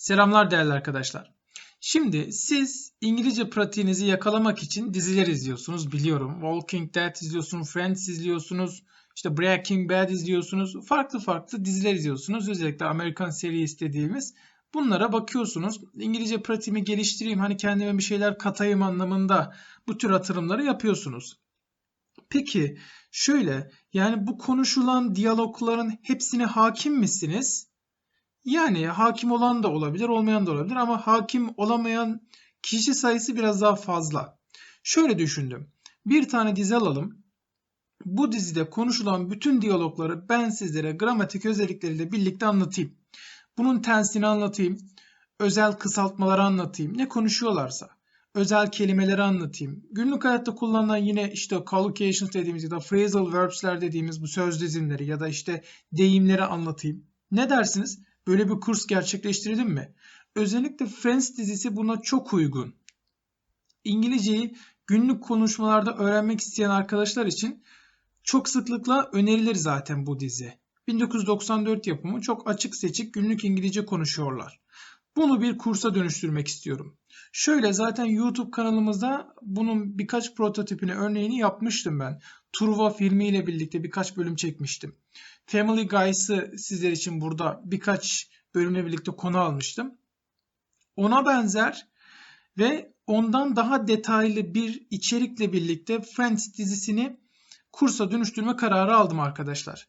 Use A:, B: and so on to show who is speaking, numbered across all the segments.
A: Selamlar değerli arkadaşlar. Şimdi siz İngilizce pratiğinizi yakalamak için diziler izliyorsunuz biliyorum. Walking Dead izliyorsunuz, Friends izliyorsunuz, işte Breaking Bad izliyorsunuz. Farklı farklı diziler izliyorsunuz. Özellikle Amerikan seri istediğimiz. Bunlara bakıyorsunuz. İngilizce pratiğimi geliştireyim, hani kendime bir şeyler katayım anlamında bu tür atırımları yapıyorsunuz. Peki şöyle yani bu konuşulan diyalogların hepsine hakim misiniz? Yani hakim olan da olabilir, olmayan da olabilir ama hakim olamayan kişi sayısı biraz daha fazla. Şöyle düşündüm. Bir tane dizi alalım. Bu dizide konuşulan bütün diyalogları ben sizlere gramatik özellikleriyle birlikte anlatayım. Bunun tensini anlatayım. Özel kısaltmaları anlatayım. Ne konuşuyorlarsa. Özel kelimeleri anlatayım. Günlük hayatta kullanılan yine işte collocations dediğimiz ya da phrasal verbs'ler dediğimiz bu söz dizimleri ya da işte deyimleri anlatayım. Ne dersiniz? Böyle bir kurs gerçekleştirelim mi? Özellikle Friends dizisi buna çok uygun. İngilizceyi günlük konuşmalarda öğrenmek isteyen arkadaşlar için çok sıklıkla önerilir zaten bu dizi. 1994 yapımı çok açık seçik günlük İngilizce konuşuyorlar. Bunu bir kursa dönüştürmek istiyorum. Şöyle zaten YouTube kanalımızda bunun birkaç prototipini örneğini yapmıştım ben. Truva filmiyle birlikte birkaç bölüm çekmiştim. Family Guy'sı sizler için burada birkaç bölümle birlikte konu almıştım. Ona benzer ve ondan daha detaylı bir içerikle birlikte Friends dizisini kursa dönüştürme kararı aldım arkadaşlar.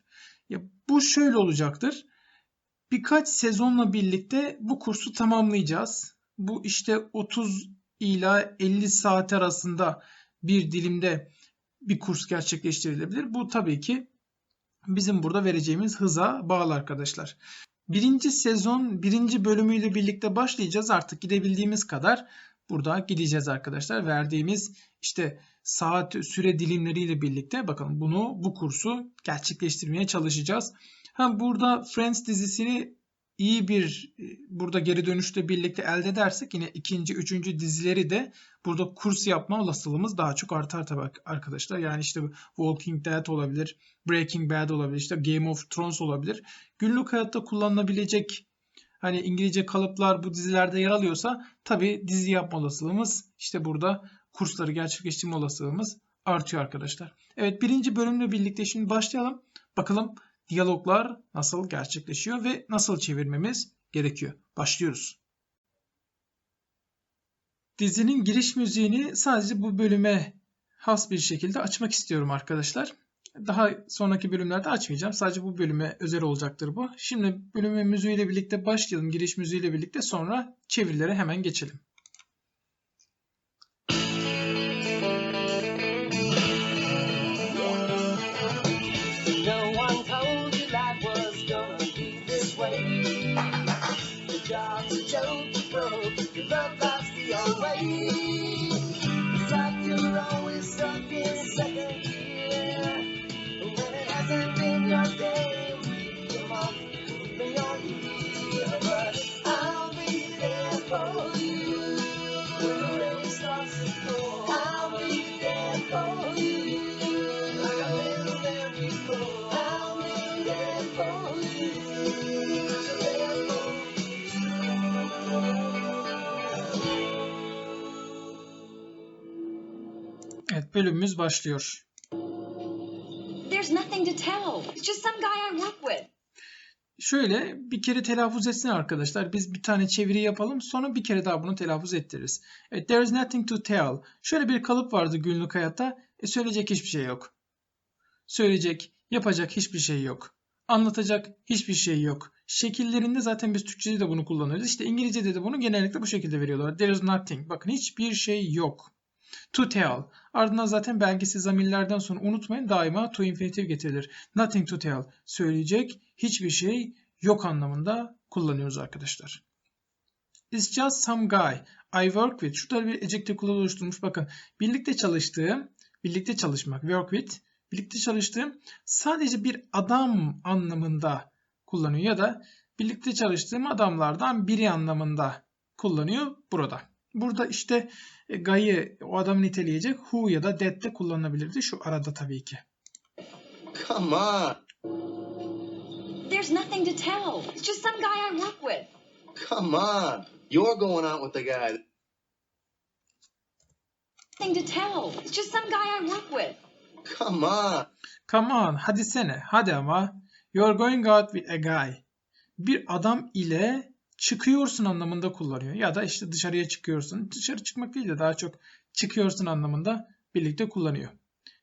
A: Ya bu şöyle olacaktır. Birkaç sezonla birlikte bu kursu tamamlayacağız. Bu işte 30 ila 50 saat arasında bir dilimde bir kurs gerçekleştirilebilir. Bu tabii ki bizim burada vereceğimiz hıza bağlı arkadaşlar. Birinci sezon birinci bölümüyle birlikte başlayacağız. Artık gidebildiğimiz kadar burada gideceğiz arkadaşlar. Verdiğimiz işte saat süre dilimleriyle birlikte bakın bunu bu kursu gerçekleştirmeye çalışacağız. Ha burada Friends dizisini iyi bir e, burada geri dönüşle birlikte elde edersek yine ikinci, üçüncü dizileri de burada kurs yapma olasılığımız daha çok artar tabii arkadaşlar. Yani işte Walking Dead olabilir, Breaking Bad olabilir, işte Game of Thrones olabilir. Günlük hayatta kullanılabilecek hani İngilizce kalıplar bu dizilerde yer alıyorsa tabii dizi yapma olasılığımız işte burada kursları gerçekleştirme olasılığımız artıyor arkadaşlar. Evet birinci bölümle birlikte şimdi başlayalım. Bakalım diyaloglar nasıl gerçekleşiyor ve nasıl çevirmemiz gerekiyor. Başlıyoruz. Dizinin giriş müziğini sadece bu bölüme has bir şekilde açmak istiyorum arkadaşlar. Daha sonraki bölümlerde açmayacağım. Sadece bu bölüme özel olacaktır bu. Şimdi bölümün müziğiyle birlikte başlayalım. Giriş müziğiyle birlikte sonra çevirilere hemen geçelim.
B: job's a joke, broke. Your love life's the old way. It's like you're always stuck in
A: Evet bölümümüz başlıyor.
C: There's nothing to tell. It's just some guy I work with.
A: Şöyle bir kere telaffuz etsin arkadaşlar. Biz bir tane çeviri yapalım. Sonra bir kere daha bunu telaffuz ettiririz. Evet, there is nothing to tell. Şöyle bir kalıp vardı günlük hayatta. E, söyleyecek hiçbir şey yok. Söyleyecek, yapacak hiçbir şey yok. Anlatacak hiçbir şey yok. Şekillerinde zaten biz Türkçe'de de bunu kullanıyoruz. İşte İngilizce'de de bunu genellikle bu şekilde veriyorlar. There is nothing. Bakın hiçbir şey yok. To tell. Ardından zaten belgesiz zamirlerden sonra unutmayın daima to infinitive getirilir. Nothing to tell. Söyleyecek hiçbir şey yok anlamında kullanıyoruz arkadaşlar. It's just some guy I work with. Şurada bir adjective kulağı oluşturmuş. Bakın birlikte çalıştığım, birlikte çalışmak, work with, birlikte çalıştığım sadece bir adam anlamında kullanıyor ya da birlikte çalıştığım adamlardan biri anlamında kullanıyor burada. Burada işte e, gayı o adamı niteleyecek who ya da that de kullanılabilirdi. Şu arada tabii ki.
D: Come on.
C: There's nothing to tell. It's just some guy I work with.
D: Come on. You're going out with the guy.
C: Nothing to tell. It's just some guy I work with.
D: Come on.
A: Come on, hadi sene, hadi ama. You're going out with a guy. Bir adam ile çıkıyorsun anlamında kullanıyor. Ya da işte dışarıya çıkıyorsun. Dışarı çıkmak değil de daha çok çıkıyorsun anlamında birlikte kullanıyor.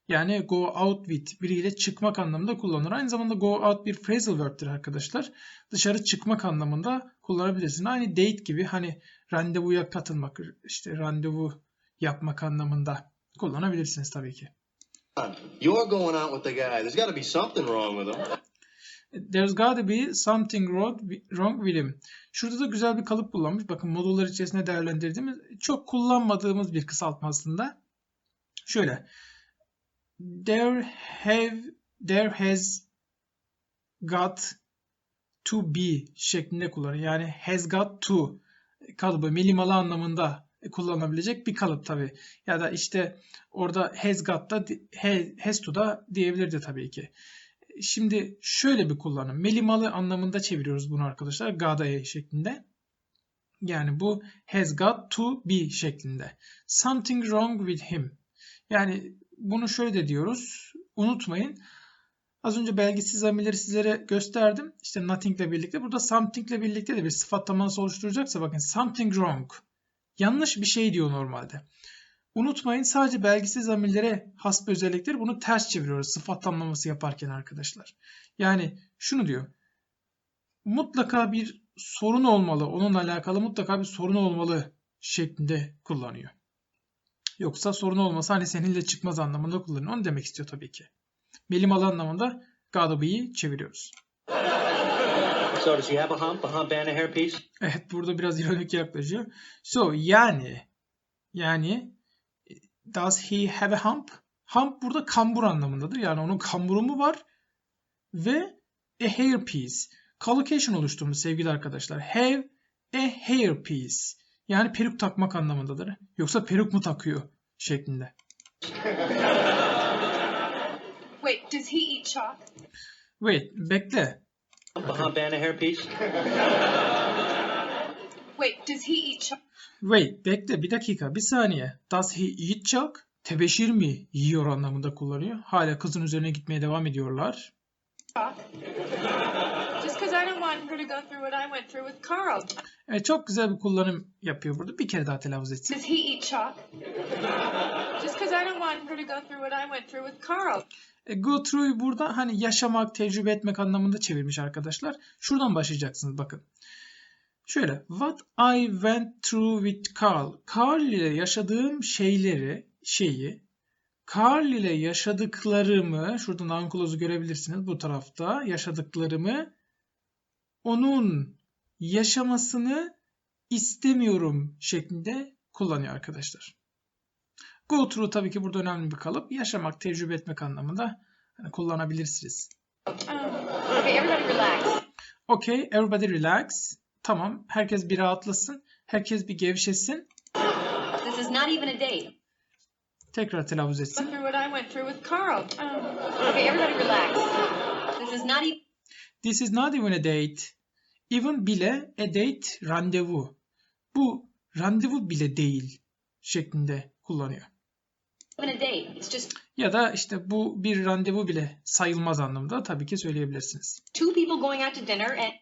A: Yani go out with biriyle çıkmak anlamında kullanılır. Aynı zamanda go out bir phrasal verb'tir arkadaşlar. Dışarı çıkmak anlamında kullanabilirsin. Aynı date gibi hani randevuya katılmak, işte randevu yapmak anlamında kullanabilirsiniz tabii ki.
D: You're going out with the guy. There's got to be something wrong with him.
A: There's gotta be something wrong with him. Şurada da güzel bir kalıp kullanmış. Bakın modullar içerisinde değerlendirdiğimiz, çok kullanmadığımız bir kısaltma aslında. Şöyle. There have, there has got to be şeklinde kullanıyor. Yani has got to kalıbı melimalı anlamında kullanabilecek bir kalıp tabi. Ya da işte orada has got da has to da diyebilirdi tabii ki. Şimdi şöyle bir kullanım. Melimalı anlamında çeviriyoruz bunu arkadaşlar. Gotta şeklinde. Yani bu has got to be şeklinde. Something wrong with him. Yani bunu şöyle de diyoruz. Unutmayın. Az önce belgisiz zamirleri sizlere gösterdim. İşte nothing ile birlikte. Burada something ile birlikte de bir sıfatlaması oluşturacaksa bakın something wrong. Yanlış bir şey diyor normalde. Unutmayın sadece belgisiz zamirlere has bir özellikleri bunu ters çeviriyoruz sıfat tamlaması yaparken arkadaşlar. Yani şunu diyor. Mutlaka bir sorun olmalı. Onunla alakalı mutlaka bir sorun olmalı şeklinde kullanıyor. Yoksa sorun olmasa hani seninle çıkmaz anlamında kullanıyor. Onu demek istiyor tabii ki. Melimalı anlamında be'yi çeviriyoruz.
B: So does he have a hump, a hump and a hairpiece?
A: Evet burada biraz ironik yaklaşıyor. So yani yani does he have a hump? Hump burada kambur anlamındadır. Yani onun kamburu mu var? Ve a hairpiece. Collocation oluşturmuş sevgili arkadaşlar. Have a hairpiece. Yani peruk takmak anlamındadır. Yoksa peruk mu takıyor şeklinde.
E: Wait, does he eat chalk?
A: Wait, bekle.
B: A hump and a hairpiece?
E: Wait, does he eat chalk?
A: Wait, bekle bir dakika, bir saniye. Does he eat chalk? Tebeşir mi yiyor anlamında kullanıyor. Hala kızın üzerine gitmeye devam ediyorlar.
E: Just because I don't want her to go through what I went through with Carl.
A: Evet, çok güzel bir kullanım yapıyor burada. Bir kere daha telaffuz etsin.
E: Does he eat chalk? Just because I don't want her to go through what I went through with Carl.
A: E, go through'yu burada hani yaşamak, tecrübe etmek anlamında çevirmiş arkadaşlar. Şuradan başlayacaksınız bakın. Şöyle. What I went through with Carl. Carl ile yaşadığım şeyleri, şeyi, Carl ile yaşadıklarımı, şurada clause'u görebilirsiniz bu tarafta. Yaşadıklarımı onun yaşamasını istemiyorum şeklinde kullanıyor arkadaşlar. Go through tabii ki burada önemli bir kalıp. Yaşamak, tecrübe etmek anlamında hani kullanabilirsiniz.
E: Um,
C: Okay, everybody relax.
A: Okay, everybody relax. Tamam, herkes bir rahatlasın. Herkes bir gevşesin.
C: This is not even a date.
A: Tekrar telaffuz etsin.
E: through what I went through with Carl. Um,
C: Okay, everybody relax. This is not even.
A: This is not even a date. Even bile a date randevu. Bu randevu bile değil şeklinde kullanıyor.
C: even a date. It's just
A: Ya da işte bu bir randevu bile sayılmaz anlamda tabii ki söyleyebilirsiniz.
C: two people going out to dinner and,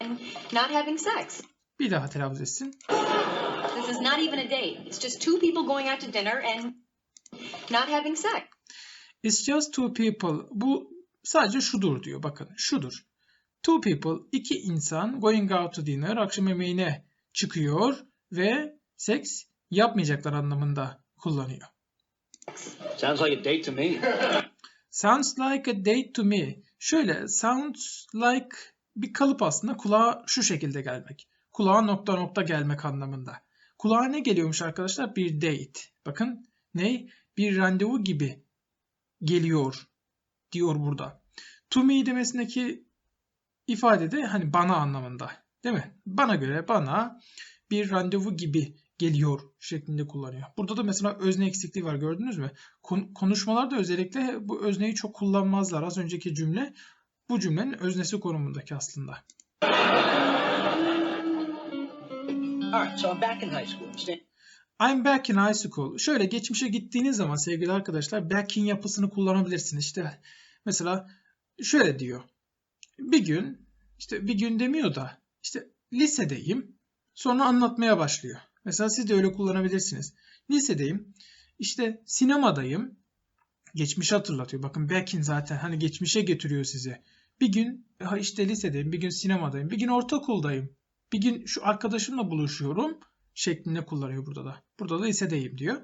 C: and not having sex.
A: Bir daha telaffuz etsin.
C: This is not even a date. It's just two people going out to dinner and not having sex.
A: It's just two people. Bu sadece şudur diyor. Bakın şudur. Two people, iki insan going out to dinner, akşam yemeğine çıkıyor ve seks yapmayacaklar anlamında kullanıyor.
B: Sounds like a date to me.
A: Sounds like a date to me. Şöyle sounds like bir kalıp aslında kulağa şu şekilde gelmek. Kulağa nokta nokta gelmek anlamında. Kulağa ne geliyormuş arkadaşlar? Bir date. Bakın ne? Bir randevu gibi geliyor diyor burada. To me demesindeki ifade de hani bana anlamında. Değil mi? Bana göre bana bir randevu gibi geliyor şeklinde kullanıyor. Burada da mesela özne eksikliği var gördünüz mü? Kon- konuşmalarda özellikle bu özneyi çok kullanmazlar. Az önceki cümle bu cümlenin öznesi konumundaki aslında.
B: All right, so I'm back in high school. I'm
A: back in high school. Şöyle geçmişe gittiğiniz zaman sevgili arkadaşlar back in yapısını kullanabilirsiniz. İşte mesela şöyle diyor. Bir gün işte bir gün demiyor da işte lisedeyim. Sonra anlatmaya başlıyor. Mesela siz de öyle kullanabilirsiniz. Lisedeyim. İşte sinemadayım. Geçmişi hatırlatıyor. Bakın back in zaten hani geçmişe getiriyor sizi. Bir gün işte lisedeyim, bir gün sinemadayım, bir gün ortaokuldayım. Bir gün şu arkadaşımla buluşuyorum şeklinde kullanıyor burada da. Burada da lisedeyim diyor.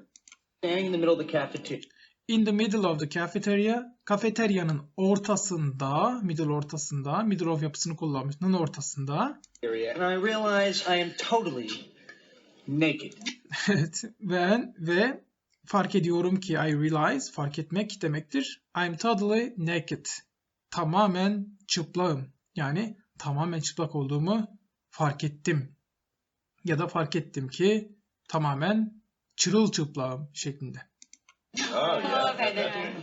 B: in the middle of the cafeteria.
A: In the middle of the cafeteria. Kafeteryanın ortasında, middle ortasında, middle of yapısını kullanmış. Nın ortasında.
B: And I realize I am totally naked.
A: Evet. Ben ve fark ediyorum ki I realize fark etmek demektir. I'm totally naked. Tamamen çıplağım. Yani tamamen çıplak olduğumu fark ettim. Ya da fark ettim ki tamamen çırılçıplağım şeklinde.
C: Oh, there.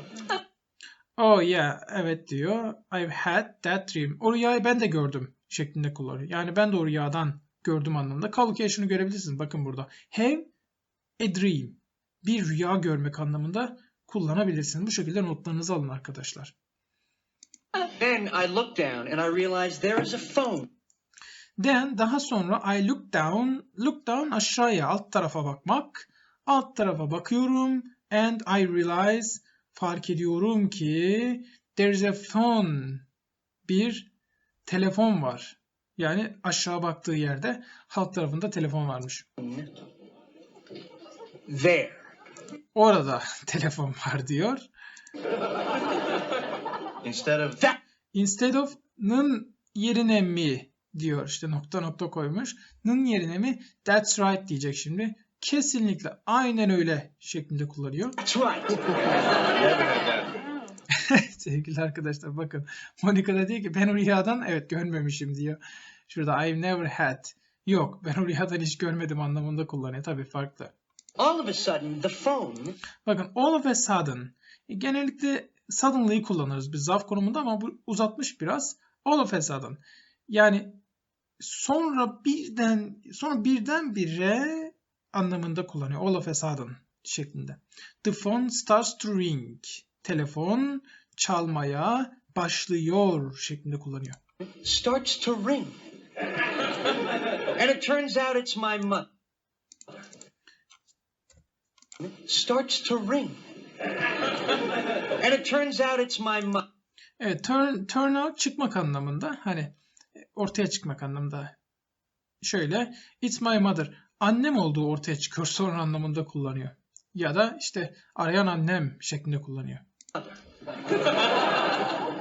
A: Oh yeah, evet diyor. I've had that dream. O rüyayı ben de gördüm şeklinde kullanıyor. Yani ben de o rüyadan gördüm anlamında. Collocation'u görebilirsiniz. Bakın burada. Have a dream. Bir rüya görmek anlamında kullanabilirsiniz. Bu şekilde notlarınızı alın arkadaşlar.
B: Then I look down and I realize there is a phone.
A: Then daha sonra I look down. Look down aşağıya alt tarafa bakmak. Alt tarafa bakıyorum. And I realize fark ediyorum ki there is a phone. Bir telefon var. Yani aşağı baktığı yerde alt tarafında telefon varmış.
B: There.
A: Orada telefon var diyor.
D: Instead of
B: That.
A: Instead of nın yerine mi diyor. İşte nokta nokta koymuş. Nın yerine mi that's right diyecek şimdi. Kesinlikle aynen öyle şeklinde kullanıyor.
B: That's right.
A: Sevgili arkadaşlar bakın. Monica da diyor ki ben o rüyadan evet görmemişim diyor. Şurada I've never had. Yok ben o rüyadan hiç görmedim anlamında kullanıyor. Tabii farklı.
B: All of a sudden, the phone
A: Bakın all of a sudden. E, Genellikle suddenly'yi kullanırız biz zarf konumunda ama bu uzatmış biraz. All of a sudden. Yani sonra birden sonra birdenbire anlamında kullanıyor. All of a sudden şeklinde. The phone starts to ring. Telefon çalmaya başlıyor şeklinde kullanıyor.
B: starts to ring. and it turns out it's my mother. Starts to ring. and it turns out it's my mother.
A: Evet, turn, turn out çıkmak anlamında. Hani ortaya çıkmak anlamında. Şöyle, it's my mother. Annem olduğu ortaya çıkıyor sonra anlamında kullanıyor. Ya da işte arayan annem şeklinde kullanıyor.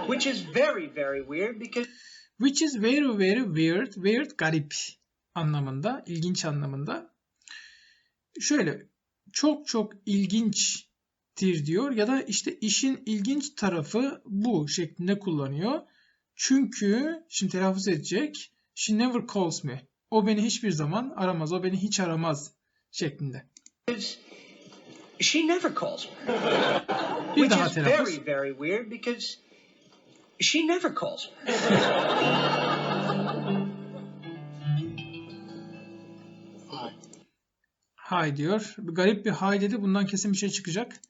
B: Which is very, very weird because
A: Which is very very weird. Weird garip anlamında, ilginç anlamında. Şöyle çok çok ilginçtir diyor ya da işte işin ilginç tarafı bu şeklinde kullanıyor. Çünkü şimdi telaffuz edecek. She never calls me. O beni hiçbir zaman aramaz. O beni hiç aramaz şeklinde.
B: she never calls me.
A: Bir daha telaffuz.
B: very, very weird because she never calls me.
A: Hi diyor. Garip bir hi dedi. Bundan kesin bir şey çıkacak.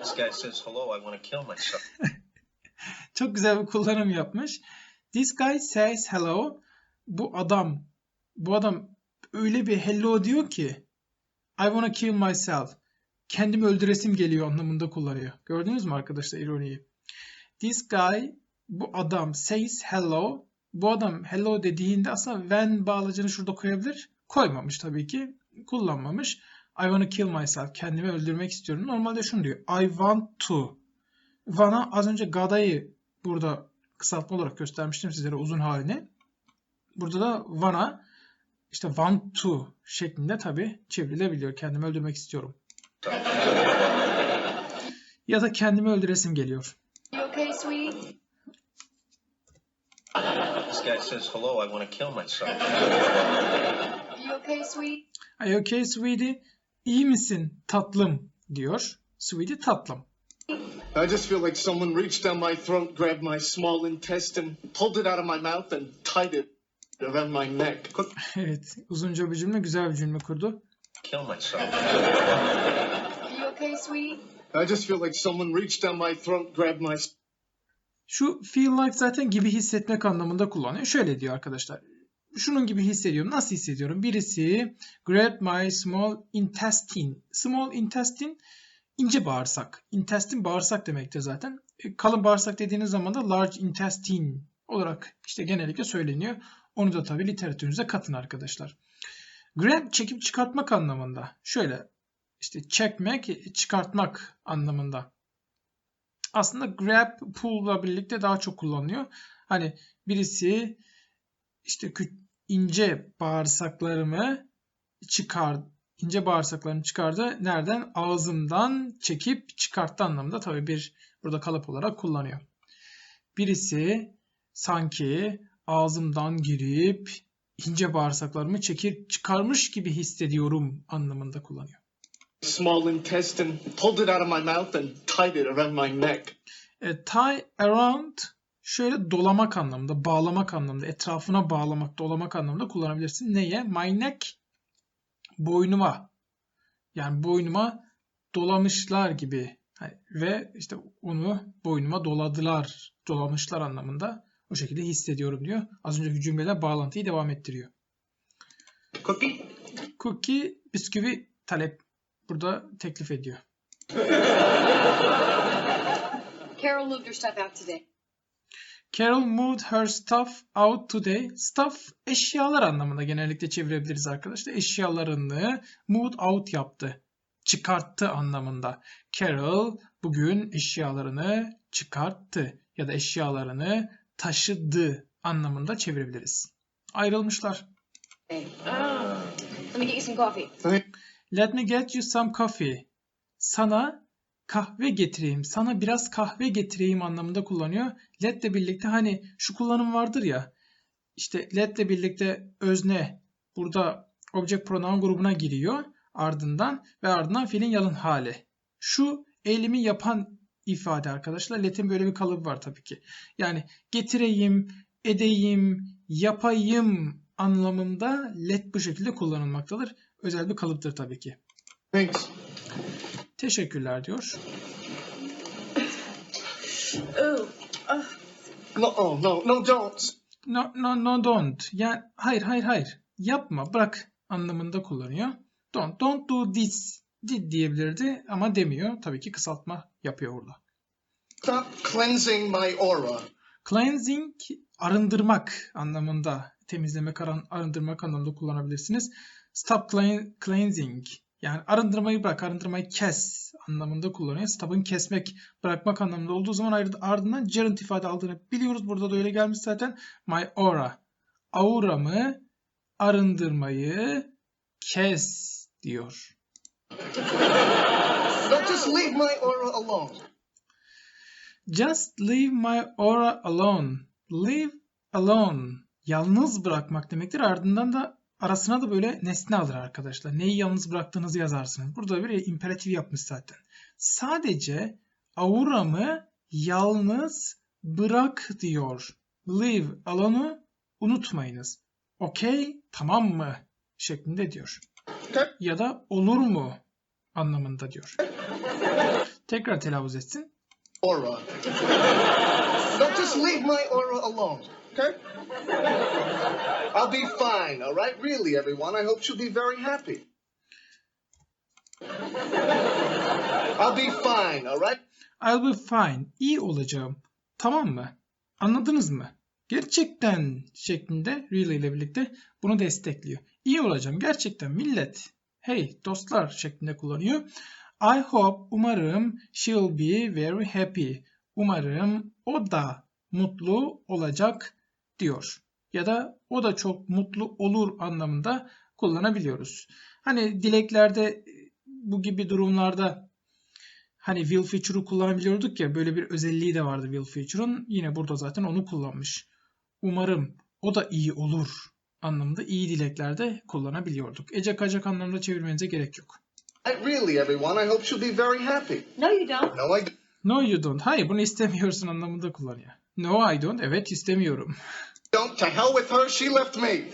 D: this guy says hello, I want to kill myself.
A: Çok güzel bir kullanım yapmış. This guy says hello. Bu adam, bu adam öyle bir hello diyor ki I wanna kill myself. Kendimi öldüresim geliyor anlamında kullanıyor. Gördünüz mü arkadaşlar ironiyi? This guy, bu adam says hello. Bu adam hello dediğinde aslında when bağlacını şurada koyabilir. Koymamış tabii ki. Kullanmamış. I wanna kill myself. Kendimi öldürmek istiyorum. Normalde şunu diyor. I want to. Van'a az önce Gada'yı burada kısaltma olarak göstermiştim sizlere uzun halini. Burada da Van'a işte want to şeklinde tabi çevrilebiliyor. Kendimi öldürmek istiyorum. ya da kendimi öldüresim geliyor.
E: You okay, sweetie?
D: This guy says hello, I want to kill myself.
E: You okay, sweetie?
A: Are you okay sweetie? İyi misin tatlım diyor. Sweetie tatlım.
F: I just feel like someone reached down my throat, grabbed my small intestine, pulled it out of my mouth, and tied it.
D: around my neck.
A: Evet, uzunca bir cümle, güzel bir cümle kurdu.
B: Kill myself.
E: Are you okay, sweetie?
F: I just feel like someone reached down my throat, grabbed my.
A: Şu feel like zaten gibi hissetmek anlamında kullanıyor. Şöyle diyor arkadaşlar. Şunun gibi hissediyorum. Nasıl hissediyorum? Birisi grab my small intestine. Small intestine ince bağırsak. Intestine bağırsak demektir zaten. E, Kalın bağırsak dediğiniz zaman da large intestine olarak işte genellikle söyleniyor. Onu da tabii literatürünüze katın arkadaşlar. Grab çekip çıkartmak anlamında. Şöyle işte çekmek, çıkartmak anlamında aslında grab pull'la birlikte daha çok kullanılıyor. Hani birisi işte ince bağırsaklarımı çıkar ince bağırsaklarımı çıkardı. Nereden? Ağzımdan çekip çıkarttı anlamında tabii bir burada kalıp olarak kullanıyor. Birisi sanki ağzımdan girip ince bağırsaklarımı çekip çıkarmış gibi hissediyorum anlamında kullanıyor.
F: Small intestine, pulled it out of my mouth and tied it around my neck.
A: E, tie around şöyle dolamak anlamında, bağlamak anlamında, etrafına bağlamak, dolamak anlamında kullanabilirsin. Neye? My neck boynuma. Yani boynuma dolamışlar gibi. Hani Ve işte onu boynuma doladılar, dolamışlar anlamında o şekilde hissediyorum diyor. Az önceki cümleler bağlantıyı devam ettiriyor.
B: Cookie?
A: Cookie bisküvi talep burada teklif ediyor.
C: Carol moved her stuff out today.
A: Carol moved her stuff out today. Stuff eşyalar anlamında genellikle çevirebiliriz arkadaşlar. Eşyalarını moved out yaptı. Çıkarttı anlamında. Carol bugün eşyalarını çıkarttı ya da eşyalarını taşıdı anlamında çevirebiliriz. Ayrılmışlar.
C: Let me get you some coffee.
A: Let me get you some coffee. Sana kahve getireyim. Sana biraz kahve getireyim anlamında kullanıyor. Let ile birlikte hani şu kullanım vardır ya. İşte let ile birlikte özne burada object pronoun grubuna giriyor ardından ve ardından fiilin yalın hali. Şu eylemi yapan ifade arkadaşlar. Let'in böyle bir kalıbı var tabii ki. Yani getireyim, edeyim, yapayım anlamında let bu şekilde kullanılmaktadır. Özel bir kalıptır tabii ki.
F: Thanks.
A: Teşekkürler diyor.
F: No, oh, no, no, don't.
A: No, no, no don't. Yani hayır, hayır, hayır. Yapma, bırak anlamında kullanıyor. Don't, don't do this. Did diyebilirdi ama demiyor. Tabii ki kısaltma yapıyor burada.
F: Stop cleansing my aura.
A: Cleansing, arındırmak anlamında, temizlemek, arındırmak anlamında kullanabilirsiniz. Stop clean- cleansing, yani arındırmayı bırak, arındırmayı kes anlamında kullanıyor. Stop'ın kesmek, bırakmak anlamında olduğu zaman ardından gerund ifade aldığını biliyoruz. Burada da öyle gelmiş zaten. My aura, auramı arındırmayı kes diyor.
F: Just leave my aura alone.
A: Just leave my aura alone. Leave alone. Yalnız bırakmak demektir. Ardından da arasına da böyle nesne alır arkadaşlar. Neyi yalnız bıraktığınızı yazarsınız. Burada bir imperatif yapmış zaten. Sadece auramı yalnız bırak diyor. Leave alone'u unutmayınız. Okey, tamam mı? şeklinde diyor. Ya da olur mu anlamında diyor. Tekrar telaffuz etsin.
F: Aura. No, just leave my aura alone. Okay? I'll be fine, all right? Really, everyone. I hope she'll be very happy. I'll be fine, all right?
A: I'll be fine. İyi olacağım. Tamam mı? Anladınız mı? Gerçekten şeklinde really ile birlikte bunu destekliyor. İyi olacağım. Gerçekten millet. Hey dostlar şeklinde kullanıyor. I hope, umarım she'll be very happy. Umarım o da mutlu olacak diyor. Ya da o da çok mutlu olur anlamında kullanabiliyoruz. Hani dileklerde bu gibi durumlarda hani will feature'u kullanabiliyorduk ya böyle bir özelliği de vardı will feature'un. Yine burada zaten onu kullanmış. Umarım o da iyi olur anlamında iyi dileklerde kullanabiliyorduk. Ecek acak anlamda çevirmenize gerek yok.
F: Really, everyone. I hope she'll be very happy.
C: No, you don't.
F: No, I.
A: No you don't. Hayır bunu istemiyorsun anlamında kullanıyor. No I don't. Evet istemiyorum.
F: Don't. To hell with her. She left me.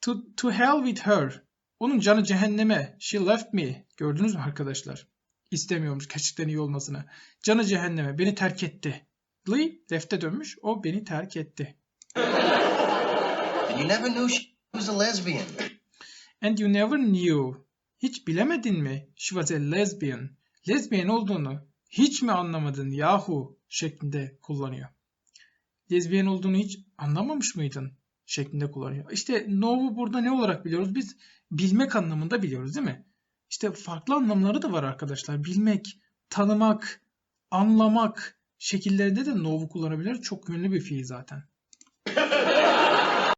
A: To, to hell with her. Onun canı cehenneme. She left me. Gördünüz mü arkadaşlar? İstemiyormuş gerçekten iyi olmasını. Canı cehenneme. Beni terk etti. Lee left'e dönmüş. O beni terk etti.
B: And you never knew she was a lesbian.
A: And you never knew. Hiç bilemedin mi? She was a lesbian. Lesbian olduğunu hiç mi anlamadın yahu şeklinde kullanıyor. Lezbiyen olduğunu hiç anlamamış mıydın şeklinde kullanıyor. İşte know'u burada ne olarak biliyoruz? Biz bilmek anlamında biliyoruz değil mi? İşte farklı anlamları da var arkadaşlar. Bilmek, tanımak, anlamak şekillerinde de know'u kullanabilir. Çok yönlü bir fiil zaten.